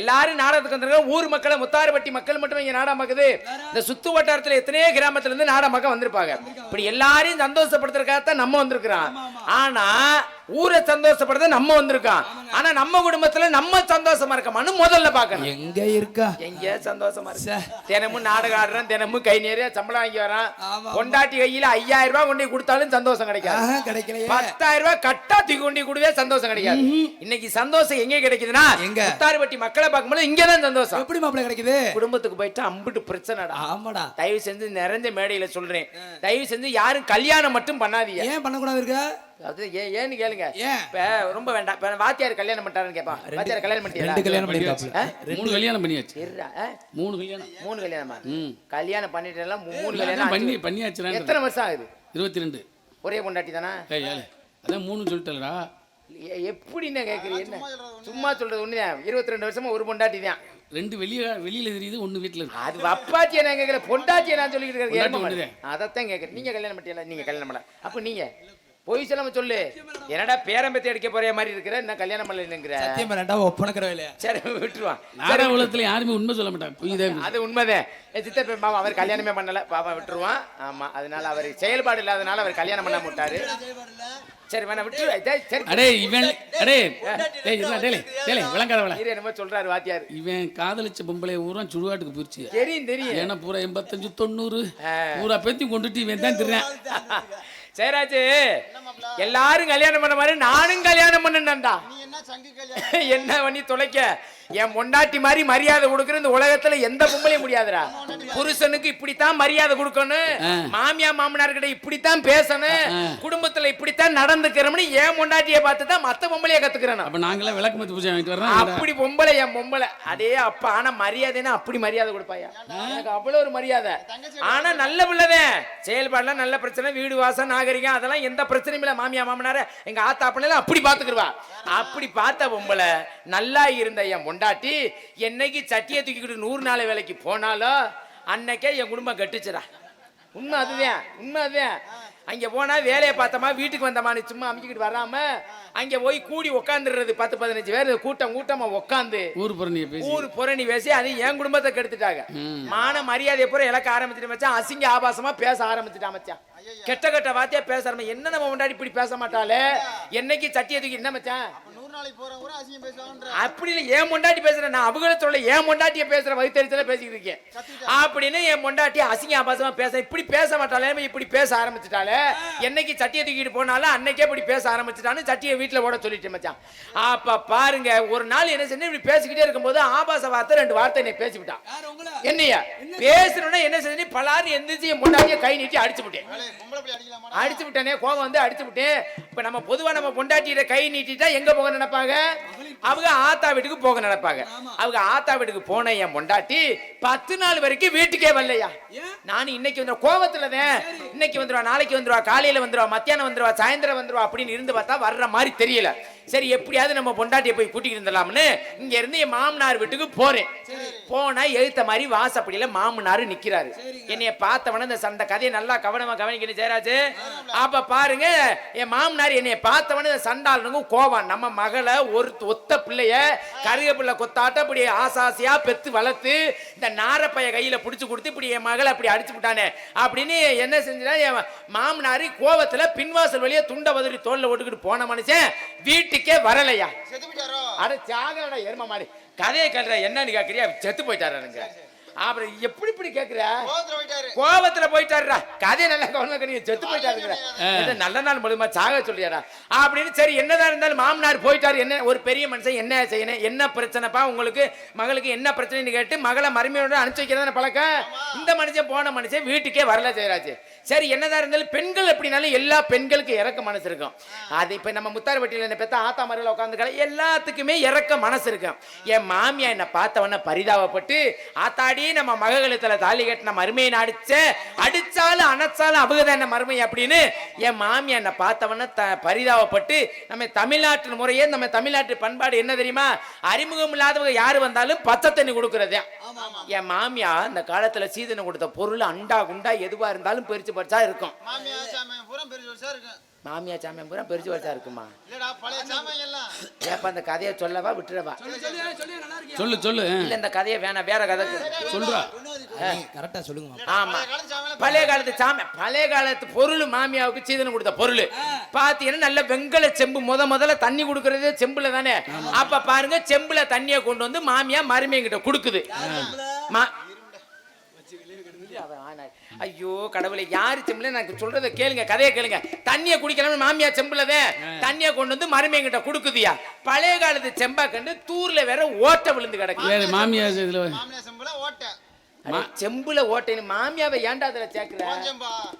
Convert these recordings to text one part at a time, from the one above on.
எல்லாரும் நாடகத்துக்கு வந்திருக்காங்க. ஊர் மக்களை முத்தாறுபட்டி மக்கள் மட்டும் இங்க நாடகம் பார்க்குது. இந்த சுத்து வட்டாரத்துல எத்தனையோ கிராமத்துல இருந்து நாடகம் பார்க்க வந்திருப்பாங்க. இப்படி எல்லாரையும் சந்தோஷப்படுத்துறதுக்காகத்தான் நம்ம வந்திருக்கிறோம். ஆனா ஊரை சந்தோஷப்படுத்த நம்ம வந்திருக்கோம். ஆனா நம்ம குடும்பத்துல நம்ம சந்தோஷமா இருக்கமான்னு முதல்ல பார்க்கணும். எங்க இருக்கா? எங்க சந்தோஷமா இருக்கு. தினமும் நாடகம் ஆடுறேன் தினமும் கை நிறைய சம்பளம் வாங்கி வரான். கொண்டாட்டி கையில ஐயாயிரம் ரூபாய் கொண்டு கொடுத்தாலும் சந்தோஷம் கிடைக்காது. ஆஹா, கிடைக்கலையே. பத்தாயிரம் ரூபாய் கட்டா தூக்கி கொண்டு கொடுவே சந்தோஷம் கிடைக்காது. இன்னைக்கு சந்தோஷம் எங்க கிடைக்குதுன்னா எங்க? முத்தாறுபட்டி மக்களை பார்க்கும்போது இங்கதான் சந்தோஷம். எப்படி மாப்பிள கிடைக்குது? குடும்பத்துக்கு போயிட்டு அம்பிட்டு பிரச்சனைடா. ஆமாடா. தயவு செஞ்சு நிறைஞ்ச மேடையில சொல்றேன். தயவு செஞ்சு யாரும் கல்யாணம் மட்டும் பண்ணாதீங்க. ஏன் பண்ணக்கூடாது இருக்க? அது ஏன் ஏன்னு கேளுங்க? இப்ப ரொம்ப வேண்டாம். இப்ப வாத்தியார் கல்யாணம் பண்ணிட்டாருன்னு கேட்பான். வாத்தியார் கல்யாணம் ரெண்டு பண்ணிட்டீங்களா கல்யாணம் ஆ? மூணு கல்யாணம் பண்ணியாச்சு? மூணு கல்யாணம். மூணு கல்யாணமா. கல்யாணம் பண்ணிட்டு மூணு கல்யாணம் பண்ணி ஆச்சு. பண்ணியாச்சுடா. எத்தனை வருஷம் ஆகுது? இருபத்தி ரெண்டு ஒரே பொண்டாட்டி தானா? அதான் மூணு சொல்லிட்டலடா எ- எப்படின்னு கேக்குறீங்க என்ன? சும்மா சொல்றது ஒண்ணுதான் இருபத்தி ரெண்டு வருஷமா ஒரு பொண்டாட்டி தான். ரெண்டு வெளியே வெளியில தெரியுது ஒண்ணு வீட்டுல இருக்கு. அது அப்பாச்சி என்ன கேட்கல. பொண்டாச்சி நான் சொல்லிட்டு இருக்கேன். அதைத்தான் கேட்கறேன். நீங்க கல்யாணம் பண்ணிட்டீங்களா? நீங்க கல்யாணம் பண்ணல. அப்ப நீங்க? பொய் சொல்லாம சொல்லு. என்னடா பேரம்பத்தி அடிக்க போற மாதிரி இருக்கிற என்ன கல்யாணம் பண்ணலங்கிற சத்தியம் பண்ணா ஒப்பனக்கிற வேலையா சரி விட்டுருவான் நாடக உலகத்துல யாருமே உண்மை சொல்ல மாட்டாங்க. அது உண்மைதான். சித்தப்ப பாவம் அவர் கல்யாணமே பண்ணல. பாப்பா விட்டுருவான் ஆமா அதனால அவர் செயல்பாடு இல்லாதனால அவர் கல்யாணம் பண்ண விட்டாரு. சரி வேணா விட்டு டேய், சரி. அடே இவன் அடே டேய் இல்ல டேலே டேலே விளங்காத விள. இரு என்னமோ சொல்றாரு வாத்தியார். இவன் காதலிச்ச பொம்பளை ஊரா சுடுகாட்டுக்கு போயிடுச்சு தெரியும் தெரியும். ஏன்னா பூரா எண்பத்தஞ்சு தொண்ணூறு. பூரா பேத்தி கொண்டுட்டு இவன் தான் திருறேன் சேராஜு எல்லாரும் கல்யாணம் பண்ண மாதிரி நானும் கல்யாணம் பண்ணேன்டா என்ன பண்ணி தொலைக்க? என் பொண்டாட்டி மாதிரி மரியாதை கொடுக்குற இந்த உலகத்துல எந்த பொம்பளையும் முடியாதுடா. புருஷனுக்கு இப்படித்தான் மரியாதை கொடுக்கணும். மாமியா மாமனார் கிட்ட இப்படித்தான் பேசணும். குடும்பத்துல இப்படித்தான் நடந்துக்கிறோம்னு என் பொண்டாட்டியை பார்த்து தான் மத்த பொம்பளைய கத்துக்கிறேன். அப்ப நாங்களாம் விளக்கு மத்தி பூஜை வாங்கிட்டு வர்றோம் அப்படி பொம்பளை என் பொம்பளை. அதே அப்பா ஆனா மரியாதைன்னா அப்படி மரியாதை கொடுப்பாயா? எனக்கு அவ்வளவு ஒரு மரியாதை. ஆனா நல்ல பிள்ளைதான் செயல்பாடுலாம் நல்ல பிரச்சனை. வீடு வாசம் நாகரிகம் அதெல்லாம் எந்த பிரச்சனையும் இல்ல. மாமியா மாமனார எங்க ஆத்தா பிள்ளைல அப்படி பாத்துக்கிடுவா அப்படி பார்த்த பொம்பளை நல்லா இருந்த என் பொண்டாட்டி என்னைக்கு சட்டியை தூக்கிக்கிட்டு நூறு நாள் வேலைக்கு போனாலும் அன்னைக்கே என் குடும்பம் கட்டுச்சுடா. உண்மை அதுதான் உண்மை அதுதான் அங்க போனா வேலையை பார்த்தோமா வீட்டுக்கு வந்தோமான்னு சும்மா அமைக்கிட்டு வராம அங்க போய் கூடி உக்காந்துடுறது பத்து பதினஞ்சு பேர் கூட்டம் கூட்டமா உக்காந்து. ஊர் புறணியை பேசி. ஊர் புரணி பேசி அது என் குடும்பத்தை கெடுத்துட்டாங்க. மான மரியாதையை பூரா இழக்க ஆரம்பிச்சுட்டு மச்சான் அசிங்க ஆபாசமா பேச ஆரம்பிச்சுட்டா மச்சான். கெட்ட கெட்ட வார்த்தையா பேச ஆரம்பி என்ன நம்ம முன்னாடி இப்படி பேச மாட்டாளே? என்னைக்கு சட்டியை தூக்கி என்ன மச்சான்? அப்படி இல்லை என் பொண்டாட்டி பேசுறேன் நான் அவங்கள சொல்ல என் பொண்டாட்டிய பேசுற வயிற்றுல பேசிக்கிட்டு இருக்கேன். அப்படின்னு என் பொண்டாட்டி அசிங்க ஆபாசமா பேச இப்படி பேச மாட்டாளே இப்படி பேச ஆரம்பிச்சுட்டாலே என்னைக்கு சட்டியை தூக்கிட்டு போனாலும் அன்னைக்கே இப்படி பேச ஆரம்பிச்சுட்டான்னு சட்டியை வீட்டுல ஓட சொல்லிட்டு மச்சான். அப்ப பாருங்க ஒரு நாள் என்ன செஞ்சு இப்படி பேசிக்கிட்டே இருக்கும்போது ஆபாச வார்த்தை ரெண்டு வார்த்தை என்னை பேசிவிட்டான் என்னையா? பேசுறோன்னா என்ன செஞ்சு பலாறு எந்திரிச்சு என் பொண்டாட்டிய கை நீட்டி அடிச்சு விட்டேன். அடிச்சு விட்டேனே கோவம் வந்து அடிச்சு விட்டேன். இப்ப நம்ம பொதுவா நம்ம பொண்டாட்டியில கை நீட்டிட்டா எங்க போக நினைப்பாங்க அவங்க ஆத்தா வீட்டுக்கு போக நினைப்பாங்க அவங்க ஆத்தா வீட்டுக்கு போன என் பொண்டாட்டி பத்து நாள் வரைக்கும் வீட்டுக்கே வரலையா? நான் இன்னைக்கு வந்து கோவத்துலதான். இன்னைக்கு வந்துருவா நாளைக்கு வந்துருவா காலையில வந்துருவா மத்தியானம் வந்துருவா சாயந்தரம் வந்துருவா அப்படின்னு இருந்து பார்த்தா வர்ற மாதிரி தெரியல. சரி எப்படியாவது நம்ம பொண்டாட்டியை போய் கூட்டிட்டு இருந்தலாம்னு இங்க இருந்து என் மாமனார் வீட்டுக்கு போறேன். போனா எழுத்த மாதிரி வாசப்படியில மாமனார் நிக்கிறாரு. என்னைய பார்த்தவன இந்த சந்த கதையை நல்லா கவனமா கவனிக்கணும் ஜெயராஜ். அப்ப பாருங்க என் மாமனார் என்னைய பார்த்தவன இந்த சண்டாளனுங்க கோவம். நம்ம மகளை ஒரு ஒத்த பிள்ளைய கருகப்பிள்ளை கொத்தாட்ட இப்படி ஆசாசியா பெத்து வளர்த்து இந்த நாரப்பைய கையில புடிச்சு கொடுத்து இப்படி என் மகளை அப்படி அடிச்சு விட்டானே அப்படின்னு என்ன செஞ்சா என் மாமனார் கோவத்துல பின்வாசல் வழியா துண்ட வதறி தோல்ல ஓட்டுக்கிட்டு போன மனுஷன் வீட்டுக்கே வரலையா? அட தியாகடா எரும மாதிரி. கதையை கல்ற என்னன்னு கேக்குறியா? செத்து போயிட்டாருங்க அப்புறம் எப்படி இப்படி கேக்குற? கோபத்துல போயிட்டாருடா. கதையை நல்லா கவனம் நீங்க செத்து போயிட்டாருங்கிற. நல்ல நாள் மூலமா சாக சொல்லியாடா. அப்படின்னு சரி என்னதான் இருந்தாலும் மாமனார் போயிட்டாரு. என்ன ஒரு பெரிய மனுஷன் என்ன செய்யணும் என்ன பிரச்சனைப்பா உங்களுக்கு? மகளுக்கு என்ன பிரச்சனைன்னு கேட்டு மகளை மருமையோட அனுப்பிச்சு வைக்கிறதான பழக்கம்? இந்த மனுஷன் போன மனுஷன் வீட்டுக்கே வரல ஜெயராஜ். சரி என்னதான் இருந்தாலும் பெண்கள் எப்படினாலும் எல்லா பெண்களுக்கு இறக்க மனசு இருக்கும். அது இப்ப நம்ம முத்தார்பட்டியில என்ன பெத்த ஆத்தா மறையில உட்காந்துக்கல எல்லாத்துக்குமே இறக்க மனசு இருக்கும். என் மாமியா என்ன பார்த்தவன பரிதாபப்பட்டு ஆத்தாடி நம்ம மககளுத்துல தாலி கட்டின மருமையை அடிச்ச அடிச்சாலும் அணைச்சாலும் அவகதான் என்ன மருமை அப்படின்னு என் மாமியா என்ன பார்த்தவன த பரிதாபப்பட்டு நம்ம தமிழ்நாட்டு முறையே நம்ம தமிழ்நாட்டு பண்பாடு என்ன தெரியுமா? அறிமுகம் இல்லாதவங்க யாரு வந்தாலும் பச்சை தண்ணி கொடுக்கறதே. என் மாமியா இந்த காலத்துல சீதனம் கொடுத்த பொருள் அண்டா குண்டா எதுவா இருந்தாலும் பெருச்சு பறிச்சா இருக்கும். மாமியா சாமியா பூரா பெருசு வருஷா இருக்குமா? இல்லடா பழைய சாமான் எல்லாம் ஏப்ப அந்த கதையை சொல்லவா விட்டுறவா? சொல்லு சொல்லு. இல்ல இந்த கதையை வேணாம் வேற கதை சொல்றா. கரெக்டா சொல்லுங்க ஆமா. பழைய காலத்து சாமி பழைய காலத்து பொருள் மாமியாவுக்கு சீதனம் கொடுத்த பொருள். பாத்தீங்கன்னா நல்ல வெங்கல செம்பு முத முதல்ல தண்ணி கொடுக்கறதே செம்புல தானே? அப்ப பாருங்க செம்புல தண்ணியை கொண்டு வந்து மாமியா மருமையங்கிட்ட கொடுக்குது. ஐயோ கடவுளை யாரு செம்புல? எனக்கு சொல்றத கேளுங்க கதையை கேளுங்க. தண்ணியை குடிக்கலாம்னு மாமியா செம்புலதான் தண்ணியை கொண்டு வந்து மருமையங்கிட்ட கொடுக்குதுயா? பழைய காலத்து செம்பா கண்டு தூர்ல வேற ஓட்டை விழுந்து கிடக்கு. வேற மாமியா இதுல செம்புல ஓட்டை. அட, செம்புல ஓட்டைன்னு மாமியாவை ஏன்டா அதுல சேர்க்கிற?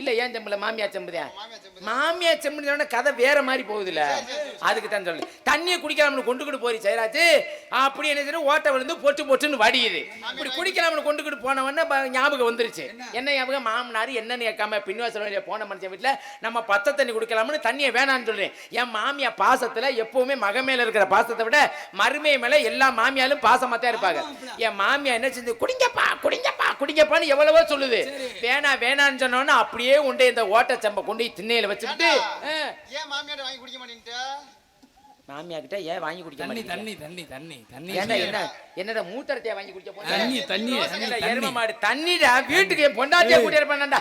இல்ல ஏன் செம்புல? மாமியா செம்புதான். மாமியார் செம்பு. மாமியா செம்புன்னு சொன்னா கதை வேற மாதிரி போகுதுல்ல அதுக்கு தான் சொல்லு. தண்ணியை குடிக்கலாம்னு கொண்டுக்கிட்டு போறி ஜெயராஜ். அப்படி என்ன செய்யணும்? ஓட்டை விழுந்து பொட்டு பொட்டுன்னு வடியுது இப்படி குடிக்கலாம்னு கொண்டுக்கிட்டு போனவொடனே ஞாபகம் வந்துருச்சு. என்ன? ஞாபகம்? மாமனார் என்னன்னு கேட்காம பின்வாசல் போன மனுஷன் வீட்டுல நம்ம பச்சை தண்ணி குடிக்கலாம்னு தண்ணியை வேணாம்னு சொல்றேன். என் மாமியா பாசத்துல எப்பவுமே மக மேல இருக்கிற பாசத்தை விட மருமை மேல எல்லா மாமியாலும் பாசமா தான் இருப்பாங்க என் மாமியா என்ன செஞ்சு குடிங்கப்பா குடிங்கப்பா குடிங்கப்பான்னு எவ்வளவோ சொல்லுது. வேணா வேணான்னு சொன்னோன்னு அப்படியே கொண்டு இந்த ஓட்டச்சம்பை கொண்டு போய் திண்ணையில வச்சுக்கிட்டு ஆ, ஏன் மாமியார் வாங்கி குடிக்க மாட்டேன்ட்டு? மாமியா கிட்ட ஏன் வாங்கி குடிக்க தண்ணி? தண்ணி தண்ணி தண்ணி தண்ணி ஏன்டா என்ன என்னடா மூத்தரத்தையா வாங்கி குடிக்க போறீங்க? தண்ணி தண்ணி எருமை மாடு தண்ணிடா வீட்டுக்கு என் பொண்டாட்டிய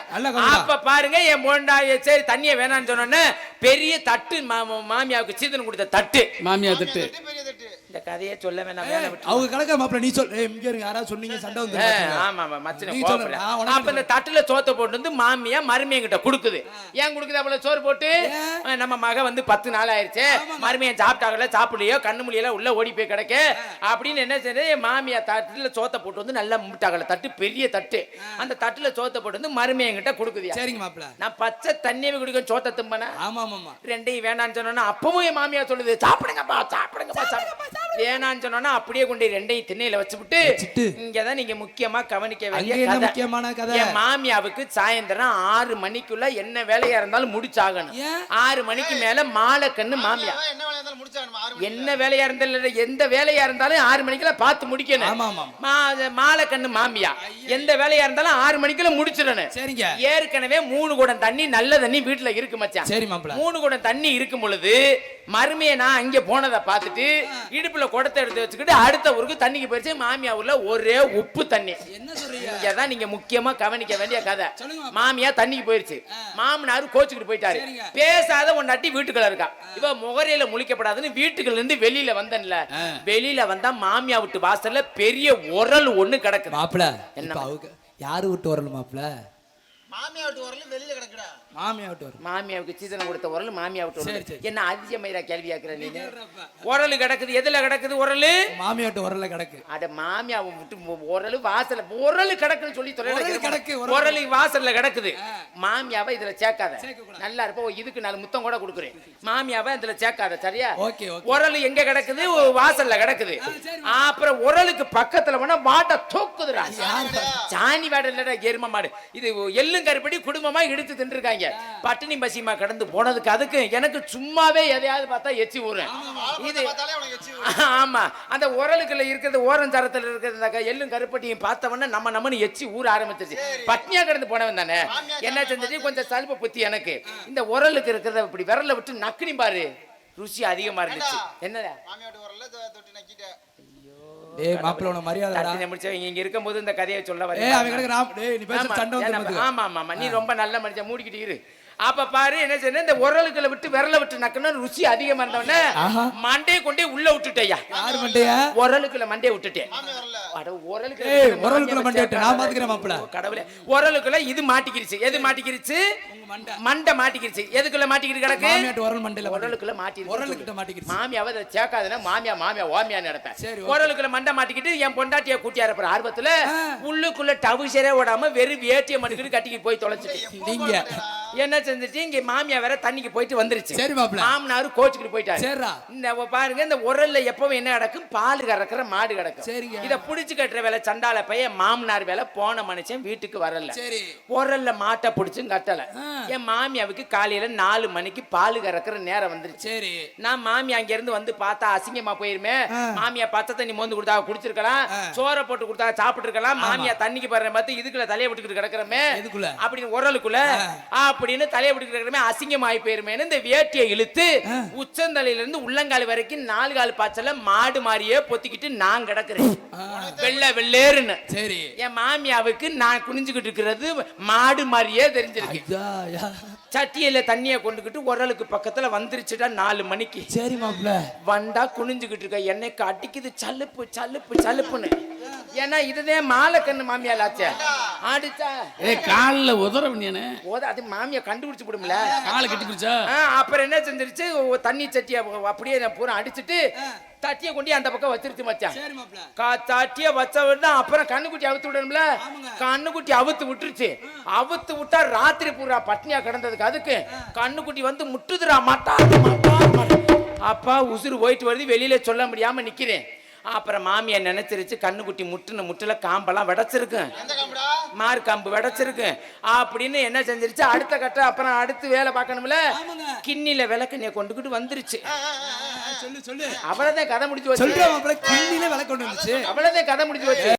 நல்லா கவனிடா. அப்ப பாருங்க என் பொண்டாய சரி தண்ணிய வேணாம்னு சொன்னோன்னே பெரிய தட்டு மா- மாமியாவுக்கு சீதனம் கொடுத்த தட்டு மாமியா திட்டு தட்டு பெரிய தட்டு இந்த கதையை சொல்ல வேணாம் அவங்க கணக்கா மாப்பிள நீ சொல். இங்க இருங்க யாராவது சொன்னீங்க சண்டை வந்து ஆமா ஆமா மச்சனை உனக்கு அப்ப இந்த தட்டுல சோத்தை போட்டு வந்து மாமியா மருமையங்கிட்ட கொடுக்குது. ஏன் கொடுக்குது? அவ்வளவு சோறு போட்டு? நம்ம மக வந்து பத்து நாள் ஆயிருச்சு மருமையன் சாப்பிட்டாங்கல்ல சாப்பிடலையோ கண்ணு முடியல உள்ள ஓடி போய் கிடக்கு. அப்படின்னு என்ன செய்யுது மாமியா தட்டுல சோத்தை போட்டு வந்து நல்லா முட்டாங்கல தட்டு பெரிய தட்டு. அந்த தட்டுல சோத்தை போட்டு வந்து மருமையங்கிட்ட கொடுக்குதியா சரிங்க மாப்பிள நான் பச்சை தண்ணியை குடிக்க சோத்தை தும்பன? ஆமா ஆமா ரெண்டையும் வேணான்னு சொன்னோன்னா அப்பவும் என் மாமியா சொல்லுது சாப்பிடுங்கப்பா சாப்பிடுங்கப்பா சாப்பிடுங்க வேணான்னு சொன்னோன்னா அப்படியே கொண்டு ரெண்டையும் திண்ணையில வச்சுவிட்டு வச்சுட்டு. இங்கதான் நீங்க முக்கியமா கவனிக்க வேண்டிய முக்கியமான கதை? என் மாமியாவுக்கு சாயந்தரம் ஆறு மணிக்குள்ள என்ன வேலையா இருந்தாலும் முடிச்சாகணும்? ஆறு மணிக்கு மேல மாலை கண்ணு மாமியா என்ன வேலையா இருந்தாலும் முடிச்சாகணுமா. ஆறு மணிக்கு என்ன வேலையா இருந்தாலும் எந்த வேலையா இருந்தாலும் ஆறு மணிக்குள்ள பார்த்து முடிக்கணும். மாலை கண்ணு மாமியா எந்த வேலையா இருந்தாலும் ஆறு மணிக்குள்ள முடிச்சிடணும். சரிங்க. ஏற்கனவே மூணு குடம் தண்ணி நல்ல தண்ணி வீட்டுல இருக்கு மச்சான். சரி மூணு குடம் தண்ணி இருக்கும் பொழுது மருமையை நான் அங்க போனதை பார்த்துட்டு இடுப்புல குடத்தை எடுத்து வச்சுக்கிட்டு அடுத்த ஊருக்கு தண்ணிக்கு போயிடுச்சு மாமியா ஊர்ல ஒரே உப்பு தண்ணி. என்ன சொல்றீங்க? இங்கதான் நீங்க முக்கியமா கவனிக்க வேண்டிய கதை. மாமியா தண்ணிக்கு போயிருச்சு. மாமனார் கோச்சுக்கிட்டு போயிட்டாரு. பேசாத ஒரு நட்டி வீட்டுக்குள்ள இருக்கா. இவ முகரையில முழிக்கப்படாதுன்னு வீட்டுக்குள்ள இருந்து வெளியில வந்தேன்ல. வெளியில வந்தா மாமியா விட்டு வாசல்ல பெரிய உரல் ஒண்ணு கிடக்குது. மாப்பிள என்ன? யாரு விட்டு வரல மாப்பிள? மாமியார் வீட்டு வரல வெளியில கிடக்குடா. மாமியாவுக்கு சீதனம் கொடுத்த உரல் மாமியா விட்டு சரி, உரல். சரி. என்ன அதிசயமயிரா கேள்வி கேட்கிற நீ உரல் கிடக்குது எதுல கிடக்குது உரல்? மாமியா விட்டு வரல கிடக்கு. அட மாமியாவை விட்டு உரல் வாசல்ல உரல் கிடக்குன்னு சொல்லி உரல் கிடக்கு, உரல். வாசல்ல கிடக்குது. மாமியாவை இதுல சேர்க்காத. நல்லா இருப்ப இதுக்கு நாலு முத்தம் கூட கொடுக்குறேன். மாமியாவை இதுல சேர்க்காத சரியா. உரல் எங்க கிடக்குது? வாசல்ல கிடக்குது. அப்புறம் உரலுக்கு பக்கத்துல போனா வாட்டை தூக்குதுடா. சாணி வாடை இல்லடா எரும மாடு. இது எள்ளும் கருப்படி குடும்பமா இழுத்து தின்றுருக்காங்க பட்டினி பசிமா கடந்து போனதுக்கு அதுக்கு எனக்கு சும்மாவே எதையாவது பார்த்தா எச்சி ஊறேன் இது ஆமா அந்த உரலுக்குள்ள இருக்கிறது ஓரஞ்சரத்துல இருக்கிறது இந்த க- எள்ளும் கருப்பட்டியும் பார்த்தவொடனே நம்ம நம்மனு எச்சி ஊற ஆரம்பிச்சிருச்சு. பட்னியா கிடந்து போனவன் தானே? என்ன செஞ்சுட்டு கொஞ்சம் சல்ப புத்தி எனக்கு. இந்த உரலுக்கு இருக்கிறத இப்படி விரல விட்டு நக்குனி பாரு. ருசி அதிகமா இருந்துச்சு. என்னடா மாமியார் வீட்டு வரல தொ- தொட்டு நக்கிட்ட டேய் மாப்பிள உனக்கு மரியாதைடா. தட்டினை முடிச்சவங்க இங்க இருக்கும்போது இந்த கதையை சொல்ல வரேன் ஏய் அவன் கிடக்கு ராம் டேய் நீ பேச ஆமா, சண்டை வந்து. ஆமா ஆமா ஆமா. நீ ரொம்ப நல்ல மனுஷன். மூடிக்கிட்டு இரு. அப்ப பாரு என்ன செய்யணும்? இந்த உரலுக்குள்ள விட்டு விரல விட்டு நக்கணும் ருசி அதிகமா இருந்தவொடனே. மண்டையை கொண்டே உள்ள விட்டுட்டேயா யாரு மண்டையா? உரலுக்குள்ள மண்டையை விட்டுட்டேன். உரலுக்குள்ள இது மாட்டிக்கிருச்சு. எது மாட்டிக்கிருச்சு? மண்டை. மாட்டிக்கிருச்சு. எதுக்குள்ள மாட்டிக்கிட்டு கிடக்கு? வரல மண்டையில மாட்டிக்கிட்டு. உரலுக்குள்ள மாட்டிக்கிட்டு உரலுக்கிட்ட மாட்டிக்கிருச்சு. மாமியாவை அதை சேர்க்காதுன்னா மாமியா மாமியா ஓமியா நடப்பேன். உரலுக்குள்ள மண்டை மாட்டிக்கிட்டு என் பொண்டாட்டிய கூட்டியா இருப்பார் ஆர்வத்துல உள்ளுக்குள்ள டவுசரே விடாம வெறும் வேட்டியை மட்டுக்கிட்டு கட்டிக்கிட்டு போய் தொலைச்சிட்டு. நீங்க என்ன செஞ்சுட்டு? இங்க மாமியா வேற தண்ணிக்கு போயிட்டு வந்துருச்சு. சரி மாப்பிள. மாமனாரு கோச்சுக்கிட்டு போயிட்டாரு. இந்த பாருங்க இந்த உரல்ல எப்பவும் என்ன கிடக்கும்? பால் கறக்கிற மாடு கிடக்கும். சரிங்க. இத புடி முடிச்சு கட்டுற வேலை சண்டால பையன் மாமனார் வேலை போன மனுஷன் வீட்டுக்கு வரல. சரி. உரல்ல மாட்டை பிடிச்சும் கட்டல. என் மாமியாவுக்கு காலையில நாலு மணிக்கு பால் கறக்குற நேரம் வந்துருச்சு. சரி. நான் மாமி அங்க இருந்து வந்து பார்த்தா அசிங்கமா போயிருமே. மாமியா பச்சை தண்ணி மோந்து கொடுத்தா குடிச்சிருக்கலாம். சோறை போட்டு கொடுத்தா சாப்பிட்டு இருக்கலாம் மாமியா தண்ணிக்கு போடுற பார்த்து இதுக்குள்ள தலையை விட்டுக்கிட்டு கிடக்குறமே. எதுக்குள்ள? அப்படின்னு உரலுக்குள்ள அப்படின்னு தலையை விட்டுக்கிட்டு கிடக்குறமே. அசிங்கமா ஆகி போயிருமேன்னு இந்த வேட்டியை இழுத்து. உச்சந்தலையில இருந்து உள்ளங்கால் வரைக்கும் நாலு கால் பாய்ச்சல மாடு மாதிரியே பொத்திக்கிட்டு நான் கிடக்குறேன். வெள்ளை வெள்ளேருன்னு சரி. என் மாமியாவுக்கு நான் குனிஞ்சுக்கிட்டு இருக்கிறது மாடு மாதிரியே தெரிஞ்சிருக்கு. சட்டியில தண்ணியை கொண்டுகிட்டு உரலுக்கு பக்கத்துல வந்துருச்சுடா நாலு மணிக்கு. சரி மாப்பிள்ள. வண்டா குனிஞ்சுக்கிட்டு இருக்க என்னைக்கு அடிக்குது சலுப்பு சலுப்பு சலுப்புன்னு. ஏன்னா இதுதான் மாலை கண்ணு மாமியால் ஆச்சே. அடிச்சா ஏய் காலில் உதற பண்ணியானே ஓத அது மாமியா கண்டுபிடிச்சு விடும்ல காலை கட்டி பிடிச்சா ஆ, அப்புறம் என்ன செஞ்சிருச்சு? தண்ணி சட்டியை அப்படியே நான் பூரா அடிச்சிட்டு தட்டியை கொண்டு அந்த பக்கம் வச்சிருச்சு மச்சான். கா தட்டிய வச்ச உடனே அப்புறம் கண்ணுக்குட்டி அவுத்து விடணும்ல? கண்ணுக்குட்டி அவுத்து விட்டுருச்சு. அவுத்து விட்டா ராத்திரி பூரா பட்னியா கிடந்ததுக்கு அதுக்கு கண்ணுக்குட்டி வந்து முட்டுதுடா மாட்டா மாட்டா, மாட்டா. அப்பா உசுறு போயிட்டு வருது வெளியில சொல்ல முடியாம நிக்கிறேன். அப்புறம் மாமியா நினைச்சிருச்சு கண்ணுக்குட்டி முட்டுன முட்டுல காம்பெல்லாம் காம்புடா? மார் கம்பு விடைச்சிருக்கு அப்படின்னு என்ன செஞ்சிருச்சு? அடுத்த கட்டம் அப்புறம் அடுத்து வேலை பார்க்கணும்ல. கிண்ணில விளக்கண்ணிய கொண்டுகிட்டு வந்துருச்சு. அவ்வளவுதான் கதை முடிச்சு வச்சு அவ்வளவுதான் கதை முடிச்சு வச்சு